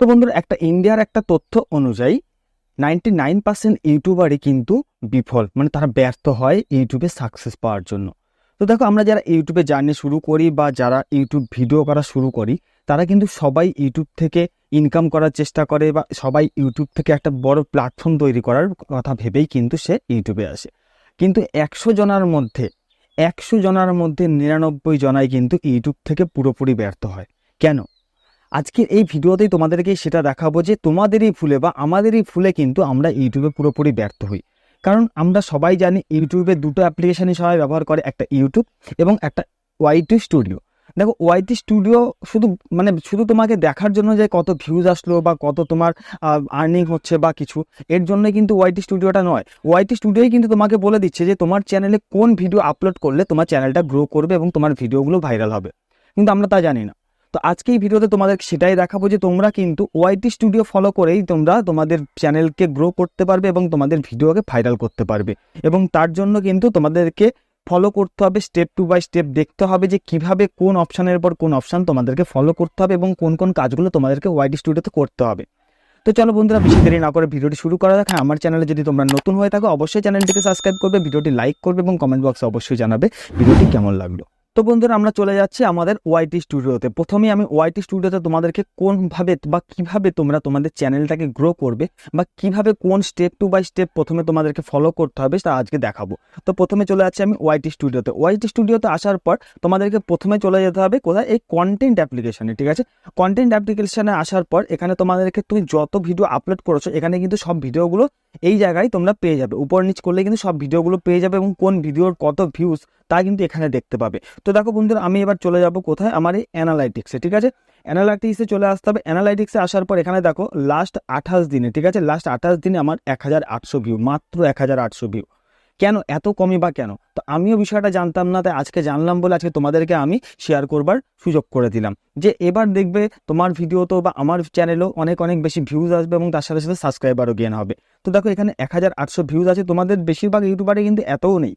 তো বন্ধুরা, একটা ইন্ডিয়ার একটা তথ্য অনুযায়ী নাইনটি নাইন পার্সেন্ট ইউটিউবারই কিন্তু বিফল মানে তারা ব্যর্থ হয় ইউটিউবে সাকসেস পাওয়ার জন্য। তো দেখো, আমরা যারা ইউটিউবে জার্নি শুরু করি বা যারা ইউটিউব ভিডিও করা শুরু করি, তারা কিন্তু সবাই ইউটিউব থেকে ইনকাম করার চেষ্টা করে বা সবাই ইউটিউব থেকে একটা বড় প্ল্যাটফর্ম তৈরি করার কথা ভেবেই কিন্তু সে ইউটিউবে আসে। কিন্তু একশো জনার মধ্যে, একশো জনার মধ্যে নিরানব্বই জনাই কিন্তু ইউটিউব থেকে পুরোপুরি ব্যর্থ হয়। কেন? আজকের এই ভিডিওতেই তোমাদেরকে সেটা দেখাবো যে তোমাদেরই ফুলে বা আমাদেরই ফুলে কিন্তু আমরা ইউটিউবে পুরোপুরি ব্যর্থ হই। কারণ আমরা সবাই জানি ইউটিউবে দুটো অ্যাপ্লিকেশানই সবাই ব্যবহার করে, একটা ইউটিউব এবং একটা ওয়াইটি স্টুডিও। দেখো, ওয়াইটি স্টুডিও শুধু মানে শুধু তোমাকে দেখার জন্য যে কত ভিউজ আসলো বা কত তোমার আর্নিং হচ্ছে বা কিছু, এর জন্য কিন্তু ওয়াইটি স্টুডিওটা নয়। ওয়াইটি স্টুডিওই কিন্তু তোমাকে বলে দিচ্ছে যে তোমার চ্যানেলে কোন ভিডিও আপলোড করলে তোমার চ্যানেলটা গ্রো করবে এবং তোমার ভিডিওগুলো ভাইরাল হবে। কিন্তু আমরা তা জানি না। তো আজকে এই ভিডিওতে তোমাদের সেটাই দেখাবো যে তোমরা কিন্তু ওয়াইটি স্টুডিও ফলো করেই তোমরা তোমাদের চ্যানেলকে গ্রো করতে পারবে এবং তোমাদের ভিডিওকে ভাইরাল করতে পারবে। এবং তার জন্য কিন্তু তোমাদেরকে ফলো করতে হবে স্টেপ টু বাই স্টেপ দেখতে হবে যে কীভাবে কোন অপশানের পর কোন অপশান তোমাদেরকে ফলো করতে হবে এবং কোন কোন কাজগুলো তোমাদেরকে ওয়াইটি স্টুডিওতে করতে হবে। তো চলো বন্ধুরা বেশি দেরি না করে ভিডিওটি শুরু করা যাক। হ্যাঁ, আমার চ্যানেলে যদি তোমরা নতুন হয়ে থাকো অবশ্যই চ্যানেলটিকে সাবস্ক্রাইব করবে ভিডিওটি লাইক করবে এবং কমেন্ট বক্সে অবশ্যই জানাবে ভিডিওটি কেমন লাগল। তো বন্ধুরা, আমরা চলে যাচ্ছি আমাদের ওয়াইটি স্টুডিওতে প্রথমে আমি ওয়াইটি স্টুডিওতে তোমাদেরকে কোনভাবে বা কীভাবে তোমরা তোমাদের চ্যানেলটাকে গ্রো করবে বা কীভাবে কোন স্টেপ টু বাই স্টেপ প্রথমে তোমাদেরকে ফলো করতে হবে তা আজকে দেখাবো। তো প্রথমে চলে যাচ্ছি আমি ওয়াইটি স্টুডিওতে ওয়াইটি স্টুডিওতে আসার পর তোমাদেরকে প্রথমে চলে যেতে হবে কোথায়? এই কন্টেন্ট অ্যাপ্লিকেশনে ঠিক আছে? কন্টেন্ট অ্যাপ্লিকেশনে আসার পর এখানে তোমাদেরকে তুমি যত ভিডিও আপলোড করেছ, এখানে কিন্তু সব ভিডিওগুলো এই জায়গায় তোমরা পেয়ে যাবে। উপর নিচ করলে কিন্তু সব ভিডিওগুলো পেয়ে যাবে এবং কোন ভিডিওর কত ভিউজ তা কিন্তু এখানে দেখতে পাবে। তো দেখো বন্ধুরা, আমি এবার চলে যাব কোথায়? আমার এই অ্যানালাইটিক্সে ঠিক আছে? অ্যানালাইটিক্সে চলে আসতে হবে। অ্যানালাইটিক্সে আসার পর এখানে দেখো লাস্ট আঠাশ দিনে, ঠিক আছে? লাস্ট আঠাশ দিনে আমার এক হাজার আটশো ভিউ মাত্র এক হাজার আটশো ভিউ কেন? এত কমই বা কেন? তো আমিও বিষয়টা জানতাম না, তাই আজকে জানলাম বলে আজকে তোমাদেরকে আমি শেয়ার করবার সুযোগ করে দিলাম। যে এবার দেখবে তোমার ভিডিও তো বা আমার চ্যানেলও অনেক অনেক বেশি ভিউজ আসবে এবং তার সাথে সাথে সাবস্ক্রাইবারও গেন হবে। তো দেখো, এখানে এক হাজার আটশো ভিউজ আছে। তোমাদের বেশিরভাগ ইউটিউবারে কিন্তু এতও নেই।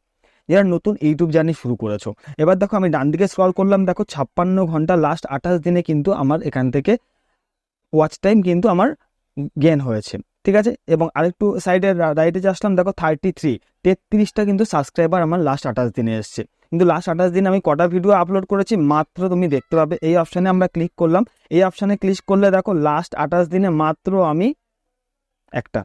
যারা নতুন ইউটিউব জার্নি শুরু করেছ। এবার দেখো আমি ডান দিকে স্ক্রল করলাম, দেখো ছাপ্পান্ন ঘণ্টা লাস্ট আঠাশ দিনে কিন্তু আমার এখান থেকে ওয়াচ টাইম কিন্তু আমার গেন হয়েছে, ঠিক আছে? এবং আরেকটু সাইডের রাইটে যে আসলাম, দেখো থার্টি থ্রি তেত্রিশটা কিন্তু সাবস্ক্রাইবার আমার লাস্ট আঠাশ দিনে এসছে। কিন্তু লাস্ট আঠাশ দিন আমি কটা ভিডিও আপলোড করেছি, মাত্র তুমি দেখতে পাবে, এই অপশানে আমরা ক্লিক করলাম। এই অপশানে ক্লিক করলে দেখো লাস্ট আঠাশ দিনে মাত্র আমি একটা,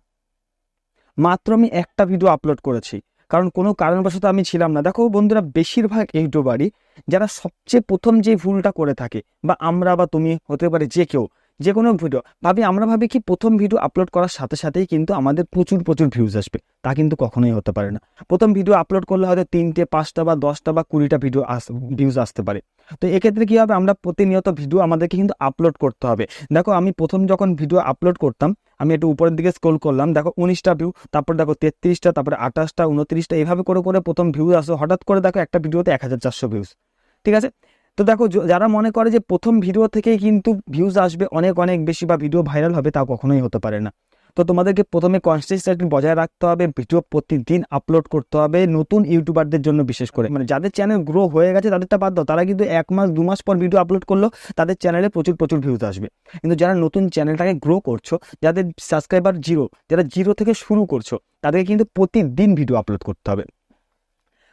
মাত্র আমি একটা ভিডিও আপলোড করেছি। কারণ কোনো কারণবশত আমি ছিলাম না। দেখো বন্ধুরা, বেশিরভাগ ইউটিউবারই যারা সবচেয়ে প্রথম যে ভুলটা করে থাকে, বা আমরা বা তুমি হতে পারে যে কেউ যে কোনো ভিডিও ভাবি, আমরা ভাবি কি প্রথম ভিডিও আপলোড করার সাথে সাথেই কিন্তু আমাদের প্রচুর প্রচুর ভিউজ আসবে। তা কিন্তু কখনোই হতে পারে না। প্রথম ভিডিও আপলোড করলে হয়তো তিনটে, পাঁচটা বা দশটা বা কুড়িটা ভিডিও আস ভিউজ আসতে পারে। তো এক্ষেত্রে কী হবে? আমরা প্রতিনিয়ত ভিডিও আমাদেরকে কিন্তু আপলোড করতে হবে। দেখো, আমি প্রথম যখন ভিডিও আপলোড করতাম, আমি একটু উপরের দিকে স্ক্রোল করলাম, দেখো উনিশটা ভিউ তারপর দেখো তেত্রিশটা, তারপরে আঠাশটা, উনত্রিশটা, এইভাবে করে করে প্রথম ভিউজ আসো। হঠাৎ করে দেখো একটা ভিডিওতে এক হাজার চারশো ভিউজ ঠিক আছে? তো দেখো যারা মনে করে যে প্রথম ভিডিও থেকেই কিন্তু ভিউজ আসবে, অনেক অনেক বেশি বা ভিডিও ভাইরাল হবে তা কখনোই হতে পারে না। তো তোমাদেরকে প্রথমে কনসিস্টেন্সি বজায় রাখতে হবে ভিডিও প্রতিদিন আপলোড করতে হবে, নতুন ইউটিউবারদের জন্য বিশেষ করে। মানে যাদের চ্যানেল গ্রো হয়ে গেছে, তাদেরটা বাদ দাও, তারা কিন্তু এক মাস, দু মাস পর ভিডিও আপলোড করল তাদের চ্যানেলে প্রচুর প্রচুর ভিউজ আসবে। কিন্তু যারা নতুন চ্যানেলটাকে গ্রো করছ, যাদের সাবস্ক্রাইবার জিরো যারা জিরো থেকে শুরু করছ, তাদেরকে কিন্তু প্রতিদিন ভিডিও আপলোড করতে হবে।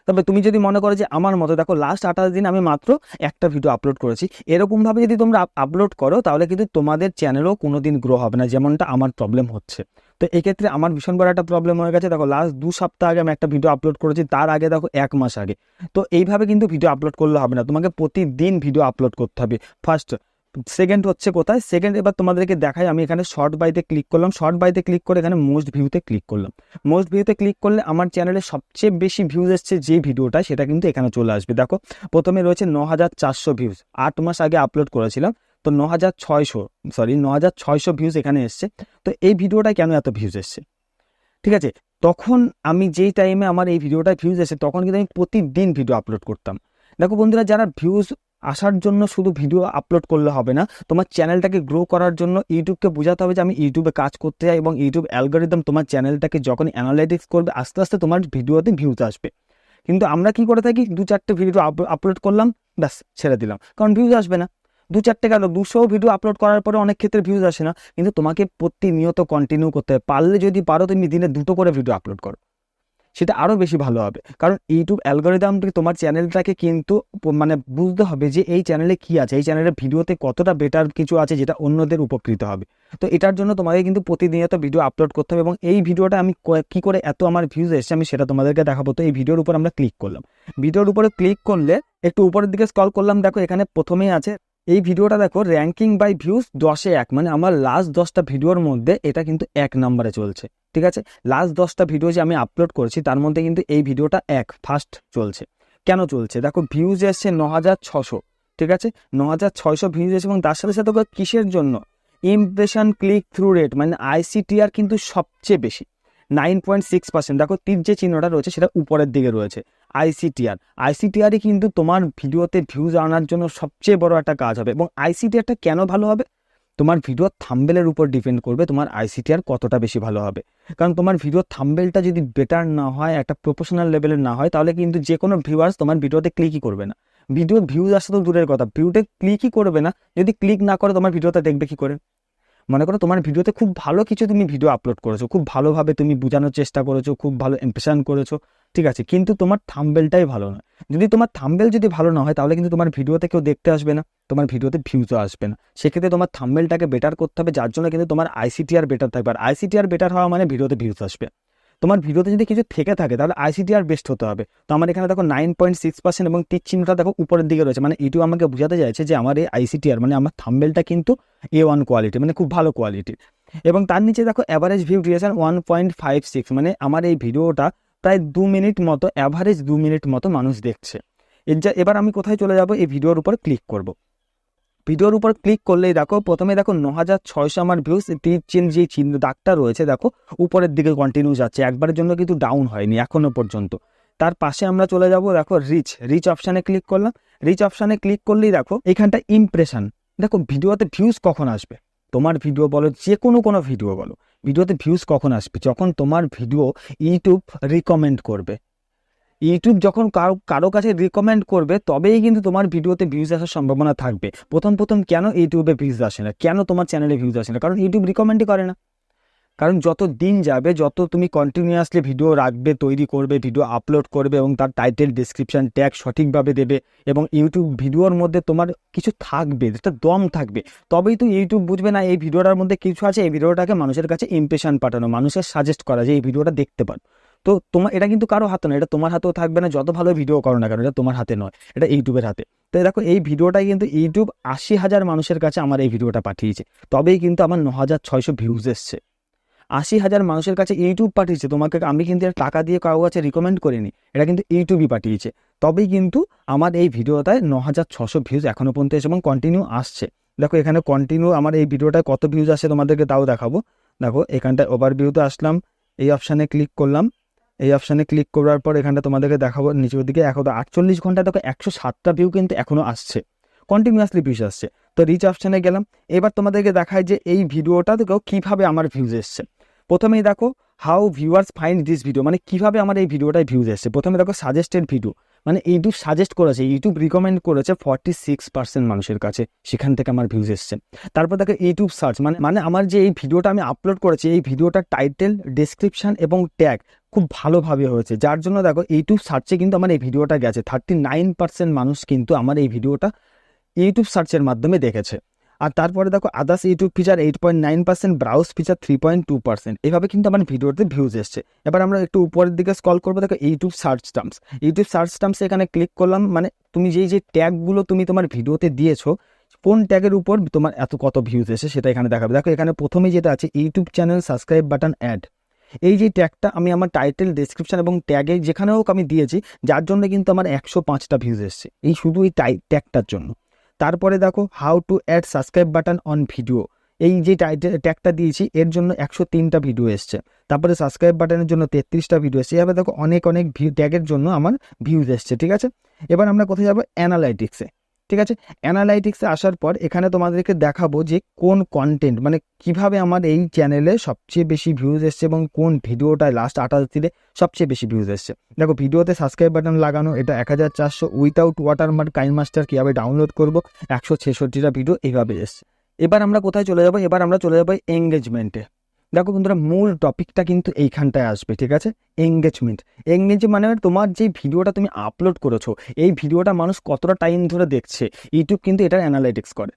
তবে তুমি যদি মনে করো যে আমার মতো, দেখো লাস্ট আঠাশ দিন আমি মাত্র একটা ভিডিও আপলোড করেছি। এরকমভাবে যদি তোমরা আপলোড করো, তাহলে কিন্তু তোমাদের চ্যানেলও কোনো দিন গ্রো হবে না, যেমনটা আমার প্রবলেম হচ্ছে। তো এক্ষেত্রে আমার ভীষণ বড় একটা প্রবলেম হয়ে গেছে। দেখো লাস্ট দু সপ্তাহ আগে আমি একটা ভিডিও আপলোড করেছি, তার আগে দেখো এক মাস আগে। তো এইভাবে কিন্তু ভিডিও আপলোড করলে হবে না, তোমাকে প্রতিদিন ভিডিও আপলোড করতে হবে। ফার্স্ট সেকেন্ড হচ্ছে কোথায়? সেকেন্ড এবার তোমাদেরকে দেখাই, আমি এখানে শর্ট বাইতে ক্লিক করলাম। শর্ট বাইতে ক্লিক করে এখানে মোস্ট ভিউতে ক্লিক করলাম। মোস্ট ভিউতে ক্লিক করলে আমার চ্যানেলে সবচেয়ে বেশি ভিউজ এসছে যে ভিডিওটা সেটা কিন্তু এখানে চলে আসবে। দেখো, প্রথমে রয়েছে ন হাজার চারশো ভিউজ আট মাস আগে আপলোড করেছিলাম, তো ন হাজার ছয়শো সরি ন হাজার ছয়শো ভিউজ এখানে এসছে। তো এই ভিডিওটা কেন এত ভিউজ এসছে? ঠিক আছে? তখন আমি যেই টাইমে আমার এই ভিডিওটা ভিউজ এসে, তখন কিন্তু আমি প্রতিদিন ভিডিও আপলোড করতাম। দেখো বন্ধুরা, যারা ভিউজ আসার জন্য শুধু ভিডিও আপলোড করলে হবে না। তোমার চ্যানেলটাকে গ্রো করার জন্য ইউটিউবকে বোঝাতে হবে যে আমি ইউটিউবে কাজ করতে চাই এবং ইউটিউব অ্যালগোরিদম তোমার চ্যানেলটাকে যখন অ্যানালাইটিক্স করবে, আস্তে আস্তে তোমার ভিডিওতে ভিউজ আসবে। কিন্তু আমরা কি করে থাকি? দু চারটে ভিডিও আপলোড করলাম, ব্যাস, ছেড়ে দিলাম। কারণ ভিউজ আসবে না। দু চারটে গেল, দুশো ভিডিও আপলোড করার পরে অনেক ক্ষেত্রে ভিউজ আসে না। কিন্তু তোমাকে প্রতিনিয়ত কন্টিনিউ করতে হবে। পারলে যদি পারো, তুমি দিনে দুটো করে ভিডিও আপলোড করো। সেটা আরও বেশি ভালো হবে। কারণ ইউটিউব অ্যালগোরিদমটাকে তোমার চ্যানেলটাকে কিন্তু মানে বুঝতে হবে যে এই চ্যানেলে কি আছে, এই চ্যানেলের ভিডিওতে কতটা বেটার কিছু আছে যেটা অন্যদের উপকৃত হবে। তো এটার জন্য তোমাকে কিন্তু প্রতিনিয়ত ভিডিও আপলোড করতে হবে এবং এই ভিডিওটা আমি ক- করে এত আমার ভিউজ এসেছে আমি সেটা তোমাদেরকে দেখাবো। তো এই ভিডিওর উপর আমরা ক্লিক করলাম। ভিডিওর উপরে ক্লিক করলে একটু উপরের দিকে স্কল করলাম, দেখো এখানে প্রথমেই আছে, এই ভিডিওটা দেখো র্যাঙ্কিং বাই ভিউজ দশে এক মানে আমার লাস্ট দশটা ভিডিওর মধ্যে এটা কিন্তু এক নম্বরে চলছে। ঠিক আছে? লাস্ট দশটা ভিডিও যে আমি আপলোড করেছি, তার মধ্যে কিন্তু এই ভিডিওটা এক ফার্স্ট চলছে। কেন চলছে? দেখো ভিউজ এসছে ন হাজার ছশো ঠিক আছে? ন হাজার ছয়শো ভিউজ এসে এবং তার সাথে সাথে কিসের জন্য? ইমপ্রেশন ক্লিক থ্রু রেট মানে আইসিটিআর কিন্তু সবচেয়ে বেশি। নাইন পয়েন্ট সিক্স পার্সেন্ট দেখো, তীর যে চিহ্নটা রয়েছে, সেটা উপরের দিকে রয়েছে আইসিটিআর আইসিটিআরই কিন্তু তোমার ভিডিওতে ভিউজ আনার জন্য সবচেয়ে বড় একটা কাজ হবে। এবং আইসিটিআরটা কেন ভালো হবে? তোমার ভিডিও থাম্বেলের উপর ডিপেন্ড করবে তোমার আইসিটিআর কতটা বেশি ভালো হবে। কারণ তোমার ভিডিও থাম্বেলটা যদি বেটার না হয়, একটা প্রফেশনাল লেভেলের না হয়, তাহলে কিন্তু যে কোনো ভিউয়ার্স তোমার ভিডিওতে ক্লিকই করবে না। ভিডিও ভিউজ আসা তো দূরের কথা ভিউতে ক্লিকই করবে না। যদি ক্লিক না করে তোমার ভিডিওটা দেখবে কি করে? মনে করো তোমার ভিডিওতে খুব ভালো কিছু তুমি ভিডিও আপলোড করেছ, খুব ভালোভাবে তুমি বোঝানোর চেষ্টা করেছ, খুব ভালো ইম্প্রেশন করেছ, ঠিক আছে? কিন্তু তোমার থাম্বেলটাই ভালো নয়। যদি তোমার থাম্বেল যদি ভালো না হয়, তাহলে কিন্তু তোমার ভিডিওতে কেউ দেখতে আসবে না, তোমার ভিডিওতে ভিউজও আসবে না। সেক্ষেত্রে তোমার থাম্বেলটাকে বেটার করতে হবে, যার জন্য কিন্তু তোমার আইসিটিআর বেটার থাকবে। আর আইসিটিআর বেটার হওয়া মানে ভিডিওতে ভিউজ আসবে। তোমার ভিডিওতে যদি কিছু থেকে থাকে, তাহলে আইসিটিআর বেস্ট হতে হবে। তো আমার এখানে দেখো নাইন পয়েন্ট সিক্স পার্সেন্ট এবং তীর চিহ্নটা দেখো উপরের দিকে রয়েছে। মানে ইউটিউব আমাকে বোঝাতে চাইছে যে আমার এই আইসিটিআর মানে আমার থাম্বেলটা কিন্তু এ ওয়ান কোয়ালিটি মানে খুব ভালো কোয়ালিটির এবং তার নিচে দেখো average view duration one point five six মানে আমার এই ভিডিওটা প্রায় দু মিনিট মতো অ্যাভারেজ দু মিনিট মতো মানুষ দেখছে। এর যা, এবার আমি কোথায় চলে যাব? এই ভিডিওর উপর ক্লিক করব। ভিডিওর উপর ক্লিক করলেই দেখো, প্রথমে দেখো ন হাজার ছয়শো আমার ভিউজ তীর চিহ্ন যে চিহ্ন, দাগটা রয়েছে দেখো, উপরের দিকে কন্টিনিউ যাচ্ছে, একবারের জন্য কিন্তু ডাউন হয়নি, এখনও পর্যন্ত। তার পাশে আমরা চলে যাব, দেখো রিচ রিচ অপশানে ক্লিক করলাম। রিচ অপশানে ক্লিক করলেই দেখো, এখানটা ইমপ্রেশন দেখো ভিডিওতে ভিউজ কখন আসবে? তোমার ভিডিও বলো, যে কোনো কোনো ভিডিও বলো, ভিডিওতে ভিউজ কখন আসবে? যখন তোমার ভিডিও ইউটিউব রিকমেন্ড করবে। ইউটিউব যখন কারও কারও কাছে রিকমেন্ড করবে, তবেই কিন্তু তোমার ভিডিওতে ভিউজ আসার সম্ভাবনা থাকবে। প্রথম প্রথম কেন ইউটিউবে ভিউজ আসে না? কেন তোমার চ্যানেলে ভিউজ আসে না? কারণ ইউটিউব রিকমেন্ডই করে না। কারণ যত দিন যাবে, যত তুমি কন্টিনিউয়াসলি ভিডিও রাখবে, তৈরি করবে ভিডিও আপলোড করবে এবং তার টাইটেল ডিসক্রিপশান ট্যাগ সঠিকভাবে দেবে এবং ইউটিউব ভিডিওর মধ্যে তোমার কিছু থাকবে, যেটা দম থাকবে, তবেই তো ইউটিউব বুঝবে না এই ভিডিওটার মধ্যে কিছু আছে, এই ভিডিওটাকে মানুষের কাছে ইমপ্রেশন পাঠানো, মানুষের সাজেস্ট করা যে এই ভিডিওটা দেখতে পারো। তো তোমার এটা কিন্তু কারও হাতে নয়, এটা তোমার হাতেও থাকবে না, যত ভালো ভিডিও করো না কেন, এটা তোমার হাতে নয়, এটা ইউটিউবের হাতে। তো দেখো, এই ভিডিওটাই কিন্তু ইউটিউব আশি হাজার মানুষের কাছে আমার এই ভিডিওটা পাঠিয়েছে, তবেই কিন্তু আমার ন হাজার ছয়শো ভিউজ এসছে। আশি হাজার মানুষের কাছে ইউটিউব পাঠিয়েছে, তোমাকে আমি কিন্তু টাকা দিয়ে কারও কাছে রিকমেন্ড করিনি, এটা কিন্তু ইউটিউবই পাঠিয়েছে। তবেই কিন্তু আমার এই ভিডিওটায় ন হাজার ছশো ভিউজ এখনও পর্যন্ত এসে এবং কন্টিনিউ আসছে। দেখো, এখানে কন্টিনিউ আমার এই ভিডিওটায় কত ভিউজ আসে তোমাদেরকে তাও দেখাবো। দেখো, এখানটায় ওভারভিউতে আসলাম, এই অপশানে ক্লিক করলাম। এই অপশানে ক্লিক করার পর এখানটা তোমাদেরকে দেখাবো নিচের দিকে। এখন আটচল্লিশ ঘণ্টা দেখো, একশো সাতটা ভিউ কিন্তু এখনও আসছে। কন্টিনিউয়াসলি ভিউজ আসছে। তো রিচ অপশানে গেলাম। এবার তোমাদেরকে দেখায় যে এই ভিডিওটা দেখো, কীভাবে আমার ভিউজ এসছে। প্রথমেই দেখো how viewers find this video মানে কীভাবে আমার এই ভিডিওটায় ভিউজ এসছে। প্রথমে দেখো সাজেস্টেড ভিডিও মানে ইউটিউব সাজেস্ট করেছে, ইউটিউব রিকমেন্ড করেছে ফর্টি সিক্স পার্সেন্ট মানুষের কাছে, সেখান থেকে আমার ভিউজ এসছে। তারপর দেখো ইউটিউব সার্চ মানে মানে আমার যে এই ভিডিওটা আমি আপলোড করেছি, এই ভিডিওটার টাইটেল ডেসক্রিপশন এবং ট্যাগ খুব ভালোভাবে হয়েছে। যার জন্য দেখো, ইউটিউব সার্চে কিন্তু আমার এই ভিডিওটা গেছে। থার্টি নাইন পার্সেন্ট মানুষ কিন্তু আমার এই ভিডিওটা ইউটিউব সার্চের মাধ্যমে দেখেছে। আর তারপরে দেখো others YouTube feature eight point nine percent browse feature three point two percent এভাবে কিন্তু আমার ভিডিওতে ভিউজ এসছে। এবার আমরা একটু উপরের দিকে স্কল করব, দেখো YouTube search terms YouTube search terms এখানে ক্লিক করলাম মানে তুমি যেই যে ট্যাগগুলো তুমি তোমার ভিডিওতে দিয়েছ, কোন ট্যাগের উপর তোমার এত কত ভিউজ এসে সেটা এখানে দেখাবে। দেখো এখানে প্রথমেই যেটা আছে, YouTube channel subscribe button add এই যে ট্যাগটা আমি আমার টাইটেল ডিসক্রিপশন এবং ট্যাগে যেখানে হোক আমি দিয়েছি, যার জন্য কিন্তু আমার একশো পাঁচটা ভিউজ এসছে। এই শুধু এই ট্যাগটার জন্য। তারপরে দেখো how to add subscribe button on video এই যে ট্যাগটা দিয়েছি, এর জন্য একশো তিনটা ভিডিও এসছে। তারপরে সাবস্ক্রাইব বাটনের জন্য তেত্রিশটা ভিডিও এসছে। এভাবে দেখো, অনেক অনেক ভিউ ট্যাগের জন্য আমার ভিউজ এসছে, ঠিক আছে? এবার আমরা কোথায় যাব? অ্যানালাইটিক্সে ঠিক আছে? অ্যানালাইটিক্সে আসার পর এখানে তোমাদেরকে দেখাবো যে কোন কন্টেন্ট মানে কীভাবে আমার এই চ্যানেলে সবচেয়ে বেশি ভিউজ এসছে এবং কোন ভিডিওটায় লাস্ট আঠাশ দিনে সবচেয়ে বেশি ভিউজ এসছে। দেখো ভিডিওতে সাবস্ক্রাইব বাটন লাগানো, এটা এক হাজার চারশো উইথাউট ওয়াটারমার্ক কাইন মাস্টার কীভাবে ডাউনলোড করব, একশো ছেষট্টিটা ভিডিও এইভাবে এসছে। এবার আমরা কোথায় চলে যাব? এবার আমরা চলে যাব এঙ্গেজমেন্টে দেখো বন্ধুরা, মূল টপিকটা কিন্তু এইখানটায় আসবে, ঠিক আছে? এঙ্গেজমেন্ট এঙ্গেজ মানে তোমার যে ভিডিওটা তুমি আপলোড করেছ, এই ভিডিওটা মানুষ কতটা টাইম ধরে দেখছে ইউটিউব কিন্তু এটার অ্যানালাইটিক্স করে।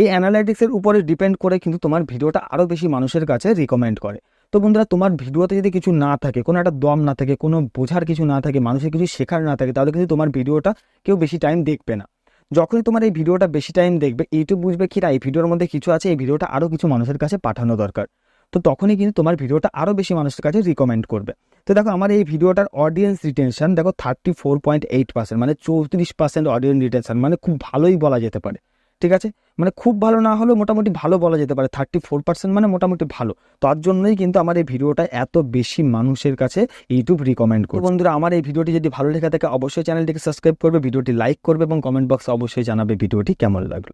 এই অ্যানালাইটিক্সের উপরে ডিপেন্ড করে কিন্তু তোমার ভিডিওটা আরও বেশি মানুষের কাছে রিকমেন্ড করে। তো বন্ধুরা, তোমার ভিডিওতে যদি কিছু না থাকে, কোনো একটা দম না থাকে, কোনো বোঝার কিছু না থাকে, মানুষের কিছু শেখার না থাকে, তাহলে কিন্তু তোমার ভিডিওটা কেউ বেশি টাইম দেখবে না। যখনই তোমার এই ভিডিওটা বেশি টাইম দেখবে ইউটিউব বুঝবে কি এই ভিডিওর মধ্যে কিছু আছে, এই ভিডিওটা আরও কিছু মানুষের কাছে পাঠানো দরকার। তো তখনই কিন্তু তোমার ভিডিওটা আরও বেশি মানুষের কাছে রিকমেন্ড করবে। তো দেখো, আমার এই ভিডিওটার অডিয়েন্স রিটেনশন দেখো thirty four point eight percent মানে চৌত্রিশ পার্সেন্ট অডিয়েন্স রিটেনশন মানে খুব ভালোই বলা যেতে পারে। ঠিক আছে? মানে খুব ভালো না হলেও মোটামুটি ভালো বলা যেতে পারে। থার্টি ফোর পার্সেন্ট মানে মোটামুটি ভালো। তার জন্যই কিন্তু আমার এই ভিডিওটা এত বেশি মানুষের কাছে ইউটিউব রিকমেন্ড করবে বন্ধুরা, আমার এই ভিডিওটি যদি ভালো লেখা থাকে, অবশ্যই চ্যানেলটিকে সাবস্ক্রাইব করবে, ভিডিওটি লাইক করবে এবং কমেন্ট বক্সে অবশ্যই জানাবে ভিডিওটি কেমন লাগল।